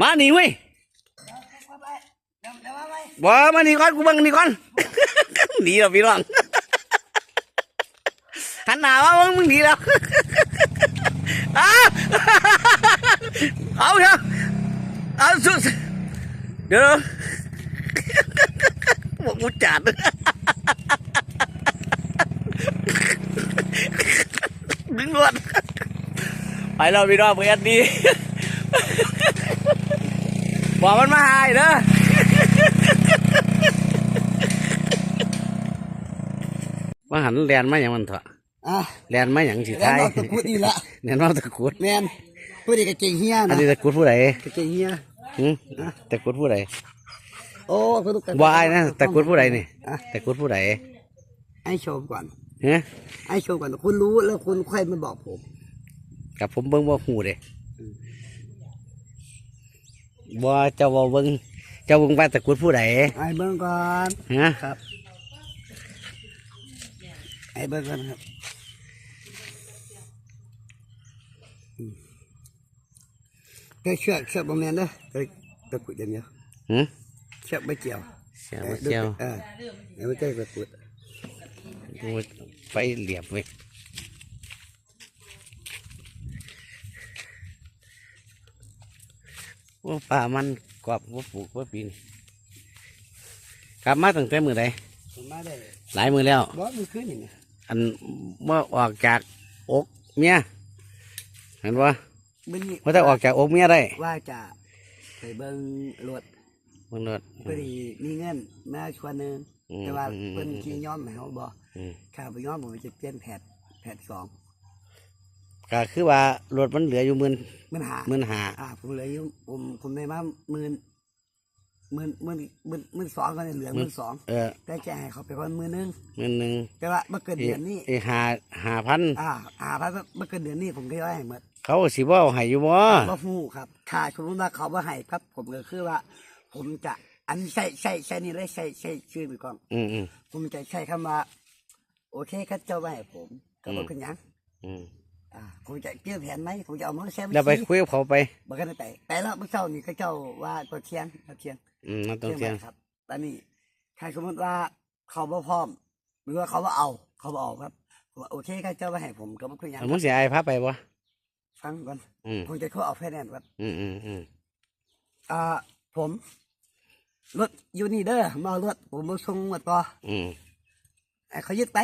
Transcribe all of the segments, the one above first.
มาหนีเว้ยวเดี๋ยวมามบ่มาหนีก่อนกูบังหนีก่อนหนีแล้วพี่น้องหันหน้ามามึงมึงหนีแล้วอ้าเอาเถอะเอาสุดเดี๋ยวบอกกูจัดดึงรวดไปเราพี่น้องเพื่อนดี บอกมันมาหายเด้อมาหันแลนมาอย่างมันเถอะอะแลนมาอย่างสิแล้วท้ายเราตะกุดอีกละแลนมาตะกรุดแมนผู้ดีกับเก่งเฮียอันนะนี้ตะกรุดผู้ใดกับเก่งเฮียหืมตะกรุดผู้ใดโอ้คุณลูกว่าไอ้นะตะกรุดผู้ใดนี่อะตะกรุดผู้ใดให้ชมก่อนฮะให้ชมก่อนคุณรู้แล้วคุณค่อยมาบอกผมกับผมเบิ่งบ่หูเด้ บ่เจ้าบ่เบิ่งเจ้าเบิ่งว่าตะกรุดผู้ใดไอ้เบิ้งก่อนฮะครับไอ้เบิ้งก่อนครับอืมแต่เชือกเชือกบะแมนเด้อแต่ตะกุดอย่างเดียวหืมเชือกไม่เกี่ยวเสียวบ่เจียวเออเดี๋ยวไม่ใช่ตะกุดดูไฟเหลี่ยมเว้ย ว่าป่ามันกรอบว่าปลูกว่าปีนกลับมาตั้งแต่มือใดผมมาได้หลายมือแล้วบอสมันขึ้นอย่างนี้อันเมื่อออกจากอกเมียเห็นว่ามันนี่เมื่อถ้าออกจากอกเมียได้ว่าจะไปเบิ้งรถมึงเลิศพอดีมีเงินมาชวนหนึงอืมแต่ว่าอืมเพิ่นขี้ย้อมให้เขาบอกอืมข้าไปย้อมผมจะเปลี่ยนแผดแผดสอง ก็คือว่ารถมันเหลืออยู่หมื่นมันหาหมื่นหาอ่าผมเหลืออยู่ผมผมได้มาหมื่นหมื่นหมื่นหมื่นหมื่นสองก็เลยเหลือหมื่นสองเออแต่จะให้เขาไปคนหมื่นหนึงหมื่นหนึ่งแต่ว่าเมื่อเกิดอีเดือนนี้อีหาหาพันอ่าอ่าพันเมื่อเกิดเดือนนี้ผมก็ย้อยให้หมดเขาสิบ่เอาให้อยู่บ่บ่ฮู้ครับค่าสมมติว่าเขาบ่ให้ครับ ผมก็คือว่า ผมจะอันนี้ใส่ใส่ใส่นี่เลยใส่ใส่ชื่อไปก่อนอืมอืมผมจะใช้คำว่า โอเคครับเจ้าไว้ให้ผมก็บ่อืมเป็นหยังอืม อ่าผมจะเกี่ยวแผนไหมผมจะเอามาแซมแล้วไปคุยกับเขาไปบ่กันแต่แต่แล้วเมื่อเช้านี่ก็เจ้าว่าตัวเทียงตัวเทียงอืมมันต้องเที่ยงไว้ครับตอนนี้ใครสมมติว่าเขาบ่พร้อมหรือว่าเขาว่าเอา เขาบ่เอาครับผมว่าโอเคครับเจ้าไว้ให้ผมก็บ่เป็นหยังเอามึงเสียไอ้พาไปบ่ฟังก่อนอืมผมจะขอเอาแฟนแนนซ์ครับอืมอืมอืมอ่าผมรถอยู่นี่เด้อมาเอารถผมมาส่งหมดต่ออืมไอ้เขายึดไป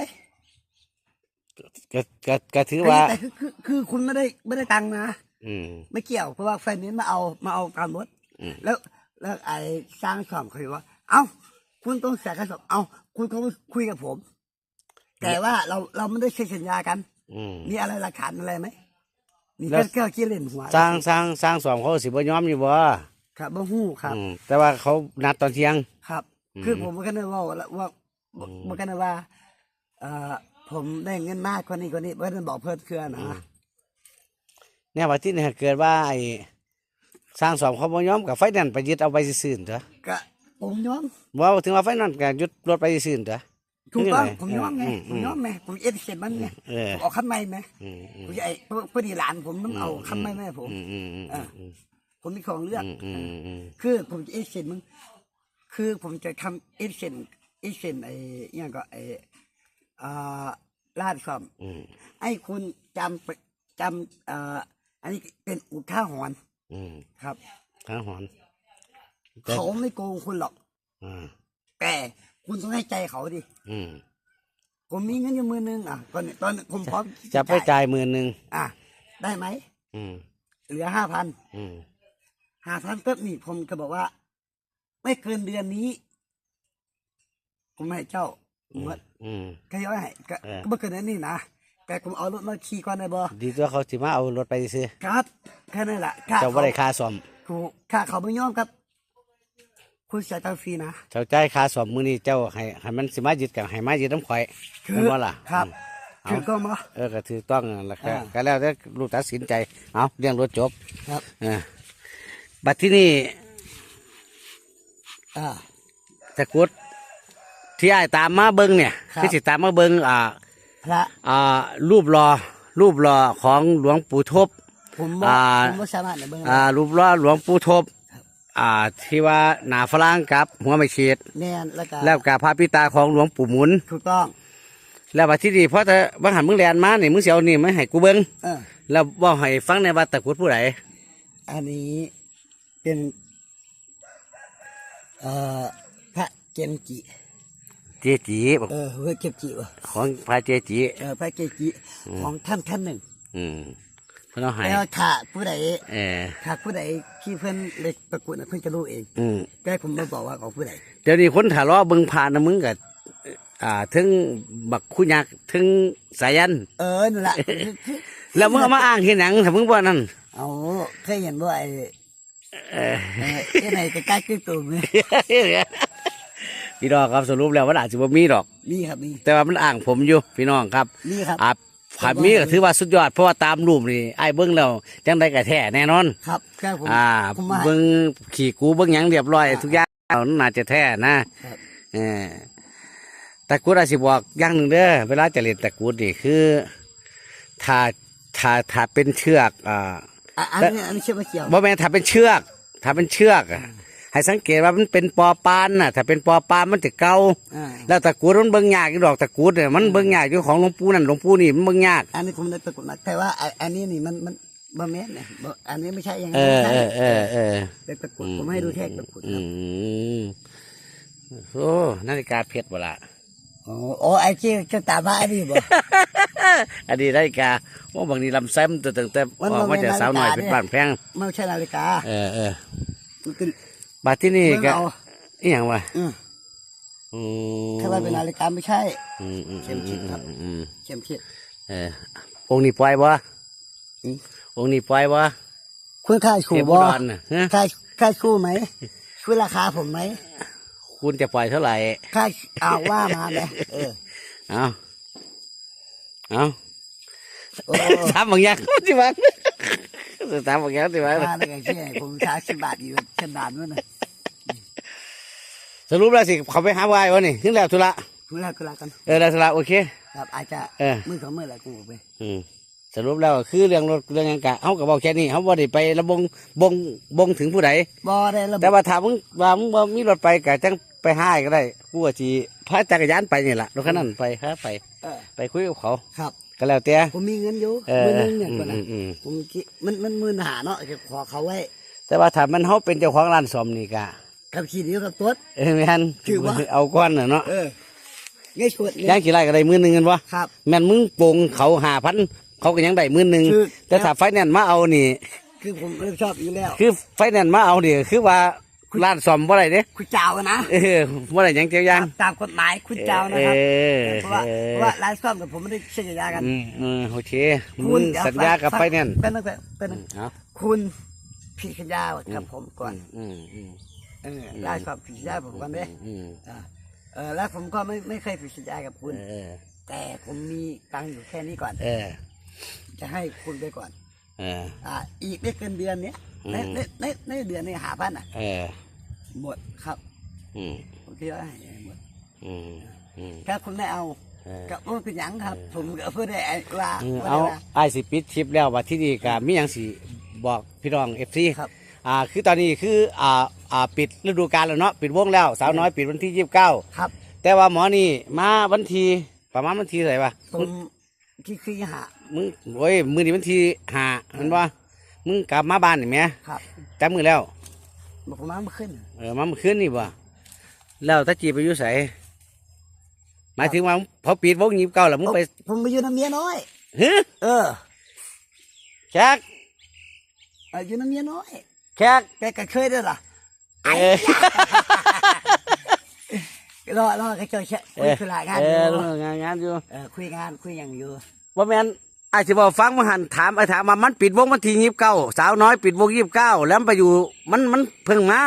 ก็ก็ก็ถือเขาว่ายึดไปคือคือคือคุณไม่ได้ไม่ได้ตังค์นะอืม ไม่เกี่ยวเพราะว่าแฟนนี้มาเอามาเอาตามรถอืม แล้วแล้วไอ้สร้างสอบเขาบอกว่า เอ้า คุณต้องเสียค่าสอบเอ้า คุณเขามาคุยกับผม แต่ว่าเราเราไม่ได้เซ็นสัญญากัน อืม มีอะไรหลักฐานอะไรไหมนี่แล้วก็แค่คิดเล่นหัวสร้างสร้างสร้างสอมเขาสิบ่ยอมอยู่บ่ครับบ่ฮู้ครับ อืมแต่ว่าเขานัดตอนเที่ยง ครับอืมคือผมก็นึกว่าว่าว่าอืมมันก็นึกว่า เอ่อ ผมได้เงินมากกว่านี้กว่านี้เพื่อนบอกเพื่อนเครือนะเนี่ยว่าที่นี่เกิดว่าไอ้สร้างสอมเขาบ่ยอมกับไฟนั่นไปยึดเอาไปซื่อๆเถอะก็ผมยอมบ่ถึงว่าไฟนั่นก็ยึดรถไปซื่อๆเถอะถูกต้องนี่ไงผมยอมไงอืมผมยอมไงผมเอ็ดเสร็จมันไงเออผมเออกขั้นไม่ไหมอืมอืมผมจะไอ้พพอดีหลานผมต้องเอาขั้นไม่แม่ผมอืมอืมอืมอืมอืมผมมีของเลือกอืมอืมอืมคือผมจะเอ็ดเสร็จมึงคือผมจะทำเอ็ดเสร็จเอ็ดเสร็จไอ้อหยังก็ไอ้ อ่าลาดความอืมไอ้คุณจำไปจำเอ่ออันนี้เป็นอุท่าหรณ์อืมครับทางหอนแต่เขาไม่โกงคุณหรอก อ่าแต่คุณต้องให้ใจเขาดิ อืมผมมีเงินอยู่มือนึงอะตอนนี้ตอนผมพร้อมจะไปจ่ายหมื่นหนึ่งอะ ได้ไหม อืมเหลือห้าพันอืมห้าพันก็นี่ผมก็บอกว่า ไม่เกินเดือนนี้ ผมให้เจ้า หมดอืมก็ย้อยให้ก็เออ ก็ไม่เกินนั้นนี่นะแต่ผมเอารถมาขี่ก่อนได้บ่ดีตัวเขาสิมาเอารถไปซื้อครับแค่นั้นแหละค่าเจ้าบ่ได้ค่าซ่อมถูกค่าเขาไม่ยอมครับ คุณเสียตังค์ฟรีนะเจ้าจ่ายค่าซ่อมมื้อนี้เจ้าให้ให้มันสิมายึดกันให้มายึดน้ำข่อยคืแม่นบ่ล่ะครับอืมคือก็มา เออก็ถือต้องนั่นแหละครับอ่า ก็แล้วแต่ลูกตัดสินใจ เอาเรื่องรถจบครับเออบัดที่นี่อ่าตะกรุด ที่ไอ้ายตามมาเบิ้งเนี่ยครับคือสิตามมาเบิ้งอ่าพระอ่ารูปหล่อรูปหล่อของหลวงปู่ทบ ผมบ่อ่า ผมบ่สามารถในเบิ่งอ่ารูปหล่อหลวงปู่ทบอ่าที่ว่าหนาฝรั่งกับหัวไม่ฉีดแน่นแล้วก็แล้วกับพระพิตาของหลวงปู่หมุน ถูกต้อง แล้วบัดที่ดีเพราะถ้าบางหันมึงแลนมานี่มึงเสียวนี่ไม่ให้กูเบิ้งเออ แล้วบอกให้ฟังในว่าตะกรุดผู้ใดอันนี้เป็น เอ่อพระเกมจิ เจจีบอกเออพระเกมจิวะของพระเจจีเออพระเกมจิของท่านท่านหนึ่งอืมเพิ่นเอาให้แล้วถ้าผู้ใดเออถ้าผู้ใดที่เพื่อนเล็กประกุน่ะเพื่อนจะรู้เอง อืมแต่ผมมาบอกว่าของผู้ใดเดี๋ยวนี้คนถาล้อเบิ่งผ่านนะมึงกับอ่าถึงบักคุยักถึงสายัน เออนั่นแหละแล้วมึงเอามาอ้างที่หนังถ้ามึงว่านั่นเอาเคยเห็นว่าไอ้เออเออที่ไหนใกล้ๆคือตุ่มเนี่ย พี่น้องครับสรุปแล้วว่าอาจจะบ่มีดอก นี่ครับนี่แต่ว่ามันอ้างผมอยู่พี่น้องครับนี่ครับ อ่าผ่านมีก็ถือว่าสุดยอดเพราะว่าตามรูปนี่ไอ้ายเบิ้งแล้วจังได้กระแท้แน่นอน ครับแค่ผมอ่าผมมา เบิ้งขี่กูเบิ้งหยังเรียบร้อย ทุกอย่างเอาน่าจะแท้นะครับเออตะกรุดอาจสิบอกอย่างหนึ่งเด้อเวลาจะเล่นตะกรุดนี่คือถ้าถ้าถ้าเป็นเชือกอ่า อะอันนี้อันนี้เชื่อมาเกี่ยว บ่แม่นถ้าเป็นเชือก ถ้าเป็นเชือกอะ ให้สังเกตว่ามันเป็นปอปานน่ะ ถ้าเป็นปอปานมันจะเก่าอ่า แล้วตะกรุดมันเบิ่งยากอยู่ดอกตะกรุดเนี่ยมันเบิ่งยากอยู่ของหลวงปู่นั่นหลวงปู่นี่มันเบิ่งยาก อันนี้ผมได้ประกุมาแต่ว่าไอ้อันนี้นี่มันมันบะเม็ดเนี่ยบ่อันนี้ไม่ใช่อย่างเอนั้นอไม่เอใช่อเออเออเป็นประกุผมให้ดูแท่งประกุคอืรับมโอ้นาฬิกาเพชรบ่ละโอ้โอ้ไอ้ที่จะตามมาไอ้นี่บ่ อันนี้นาฬิกาว่าบางทีลำไส้มันตั้งแต่มันออกมาจากมันเป็นสาวหน่อยนาฬิเป็นกาบ้านแพงไม่ใช่นาฬิกาเออเออมันเป็น บัดที่นี่เมื่อก็เราอีหยังวะอืมอืมถ้าว่าเป็นนาฬิกาไม่ใช่ อืมอืมเข้มชิดครับ อืมอืมเข้มคิดเออองค์นี้ปล่อยบ่อืมองค์นี้ปล่อยบ่คุณค่ายเทคู่พอุบ่ดรน่ะฮะค่ายค่ายคู่ไหมช่วยราคาผมไหมคุณจะปล่อยเท่าไหร่ค่ายเอาว่ามาเลยเออเอาเอาโอ้ถามบางอย่างสิบัง ถามบางอย่างสิบังค่าได้ไงเช่ผมชาร์จสิบบาทอยู่เช่นบาทนู้นนะสรุปแล้วสิเขาไปหาบายวะนี่ถึงแล้วธุระคุณราคุณรากันเออแล้วธุระโอเค ครับ อาจจะเออ มือสองมือหละกูไปอืมสรุปแล้วก็คือเรื่องรถเรื่องหยังกะเขาก็บอกแค่นี้เขาบ่ได้ไประบงบงบงถึงผู้ใดบอได้ระบุแต่ว่าถ้ามึงว่ามึงบ่มีรถไปก็จังไปหาก็ได้กูก็สิพาจักรยานไปนี่แหละรถคันนั้นไปหาไปเออไปคุยกับเขา ครับ ก็แล้วแต่ ผมมีเงินอยู่เออมือนึงเนี่ยอืมคนละอืมอืม ผมคิดมันมันมือหาเนาะจะขอเขาไว้แต่ว่าถ้ามันเขาเป็นเจ้าของร้านสอมนี่กะกับขี่เดียวกับตัว เออแม่นถือว่า เอาก้อนน่ะเนาะเออเงี้ยชวดย่าเนี่งยกี่ไรก็ได้มื้อหนึงกันวะครับ แม่นมึงโปงเขาหาพันเขาก็ยังได้มื้อหนึงคือ แต่ถ้าไฟแนนซ์มาเอานี่ คือผมเริ่มชอบอยู่แล้ว คือไฟแนนซ์มาเอานี่คือว่า ร้านซ่อมบ่ได้เด้คุณเจ้านะเออบ่ได้หยังเจียวยังตามกฎหมายคุณเจ้านะครับเออเพราะว่าเออเพราะว่าร้านซ่อมกับผมไม่ได้เซ็นสัญญากันอืมอืมโอเคคุมึณงเดี๋ยวสัญญากับฟังไฟแนนซ์เป็นตั้งแต่เป็นตั้งเอาคุณผิดสัญญากับผมก่อนอืมอืมเออร้านซ่อมผิดสัญญาผมก่อนเด้อืมอ่าเออแล้วผมก็ไม่ไม่เคยผิดสัญญากับคุณเออแต่ผมมีตังค์อยู่แค่นี้ก่อน เออ จะให้คุณไปก่อน เออ อ่า อีกไม่เกินเดือนเนี้ย ในอืมในในในเดือนนี้หาพันอะ เออ หมดครับ อืมผมคิดว่าให้หมดอืมอืม ถ้าคุณไม่เอาเออ ก็ว่าเป็นหยังครับ ผมก็เพื่อได้ไอ้ว่าอืมว่าเอาได้ว่า ไอ้ายสิปิดคลิปแล้วว่าที่นี่ก็มีหยังสิบอกพี่น้อง FC ครับ อ่าคือตอนนี้คืออ่าอ่าปิดฤดูกาลแล้วเนาะปิดวงแล้วสาวน้อยปิดวันที่ยี่สิบเก้าครับ แต่ว่าหมอนี่มาวันที่ประมาณวันที่อะไหรวะผมที่คือหามึงโอ้ยมือนี่วันที่ห้ามันว่า มึงกลับมาบ้านนี่แหม่ครับจำมือแล้วบอกผมมาเมื่อคืนเออมาเมื่อคืนนี่บ่แล้วตาจีไปอยู่ไสหมายถึงว่าพอปิดวงยี่สิบเก้าแล้วมึงไปผมไปอยู่น้ำเมียน้อยเฮ้ยเออแขกเอออยู่น้ำเมียน้อยแขกแกก็เคยด้วยล่ะเออรอรอก็เจอแค่เอคุยอธุระงานเออยู่องานงานอยู่เออคุยงานคุยอย่างอยู่ว่าแมน ไอ้ที่บอกฟังมาหันถามไอ้ถามมามันปิดวงวันที่ยี่สิบเก้าสาวน้อยปิดวงยี่สิบเก้าแล้วมันไปอยู่มันมันเพิ่งมา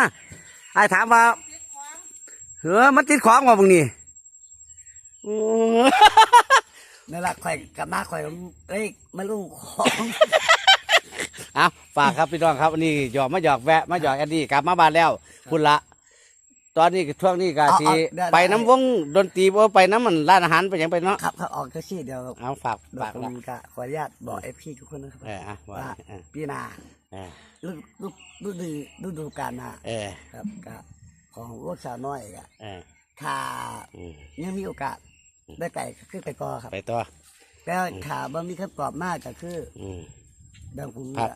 ไอ้ถามว่าเฮ้อมันติดของว่ามึงนี่โอ้นั่นแหละข่อยกลับมาข่อยเอ้ยมาลุงของเอาฝากครับพี่น้องครับวันนี้หยอกมาหยอกแวะมาหยอกแอดดี้กลับมาบ้านแล้วคุณละ ตอนนี้ช่วงนี้ก็ทีไปน้ำวงดนตรีว่าไปน้ำมันร้านอาหารไปหยังไปเนาะครับครับออกก็ชี่เดี๋ยวเอาฝากเดี๋ยวฝากผละมก็ขออนุญาตบอกเอฟพีทุกคนนะครับเอออะว่าว่าเออพี่นาอ่าฤดูฤดูฤดูกาลหน้าเออครับก็ของรถสาวน้อยก็เออถ้าอืมยังมีโอกาสได้ไก่ก็คือไปกอครับไปต่อแต่ถ้าบ่มีคำตอบมากก็คืออืมเดี๋ยวผมครับจะ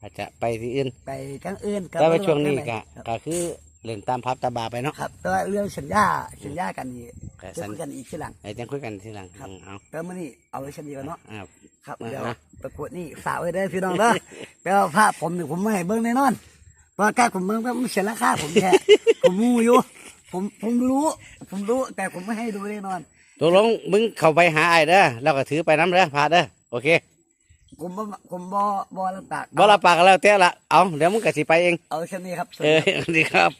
อาจจะไปที่อื่นไปทั้งอื่นแต่ว่าช่วงนี้คก็รับก็คือ เล่นตามพับตาบาไปเนาะครับแต่ว่าเรื่องสัญญาสัญญากันนี่ก็จะสัญคุยกันอีกทีหลังไอ้จังคุยกันทีหลังครับอืมเอาแต่มื่อนี้เอาไว้เช่นนี้ก่อนเนาะอ้าวครับอ่าเดี๋ยวฮะประกวดนี่ฝากไว้เด้อพี่น้องเด้อแต่ว่าภาพผมนี่ผมไม่ให้เบิ่งแน่นอนเพราะการผมเบิ่งก็มันเสียราคาผมแค่ผมมูอยู่ผมผมรู้ ผมรู้แต่ผมไม่ให้ดูแน่นอนตกลงมึงเข้าไปหาไอ้เด้อแล้วก็ถือไปน้ำเด้อพาเด้อโอเค ผมบ่ผมบ่บ่ลำบากบ่รับปากก็แล้วแต่ละเอาเดี๋ยวมึงก็สิไปเองเอาเช่นนี้ครับ เออสวัสดีครับ